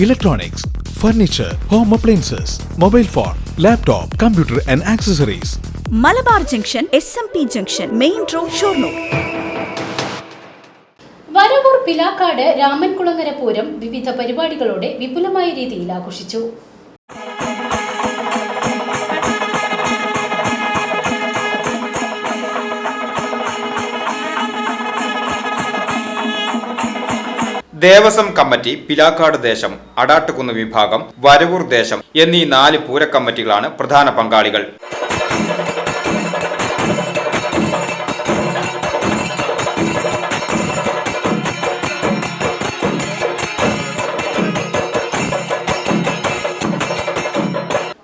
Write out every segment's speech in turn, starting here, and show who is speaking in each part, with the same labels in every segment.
Speaker 1: electronics, furniture, home appliances, mobile phone, laptop, computer and accessories.
Speaker 2: Malabar junction S M P junction main road Shoranur
Speaker 3: Varavur Pilakkad Ramankulangara Pooram വിവിധ പരിപാടികളോടെ വിപുലമായ രീതിയിൽ ആഘോഷിച്ചു
Speaker 4: Devaswom committee Pilakkad ദേശം അടാട്ടുകുന്ന് വിഭാഗം വരവൂർ ദേശം എന്നീ നാല് പൂരക്കമ്മിറ്റികളാണ് പ്രധാന പങ്കാളികൾ.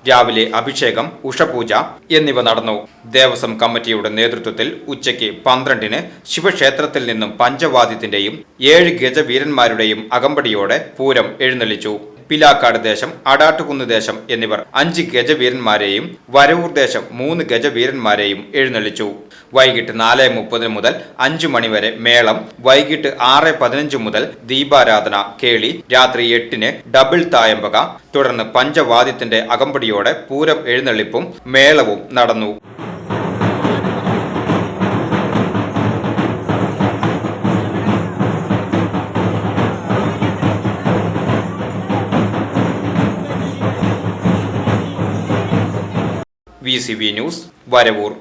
Speaker 4: രാവിലെ അഭിഷേകം ഉഷപൂജ എന്നിവ നടന്നു. ദേവസ്വം കമ്മിറ്റിയുടെ നേതൃത്വത്തിൽ ഉച്ചയ്ക്ക് പന്ത്രണ്ടിന് ശിവക്ഷേത്രത്തിൽ നിന്നും പഞ്ചവാദ്യത്തിന്റെയും ഏഴ് ഗജവീരന്മാരുടെയും അകമ്പടിയോടെ പൂരം എഴുന്നള്ളിച്ചു. പിലാക്കാട് ദേശം അടാട്ടുകുന്ന് ദേശം എന്നിവർ അഞ്ച് ഗജവീരന്മാരെയും വരവൂർ ദേശം മൂന്ന് ഗജവീരന്മാരെയും എഴുന്നള്ളിച്ചു. വൈകിട്ട് നാല് മുപ്പത് മുതൽ അഞ്ചു മണിവരെ മേളം വൈകിട്ട് ആറ് പതിനഞ്ച് മുതൽ ദീപാരാധന കേളി രാത്രി എട്ടിന് ഡബിൾ തായമ്പക തുടർന്ന് പഞ്ചവാദ്യത്തിന്റെ അകമ്പടിയോടെ പൂരം എഴുന്നള്ളിപ്പും മേളവും നടന്നു. V news Varavoor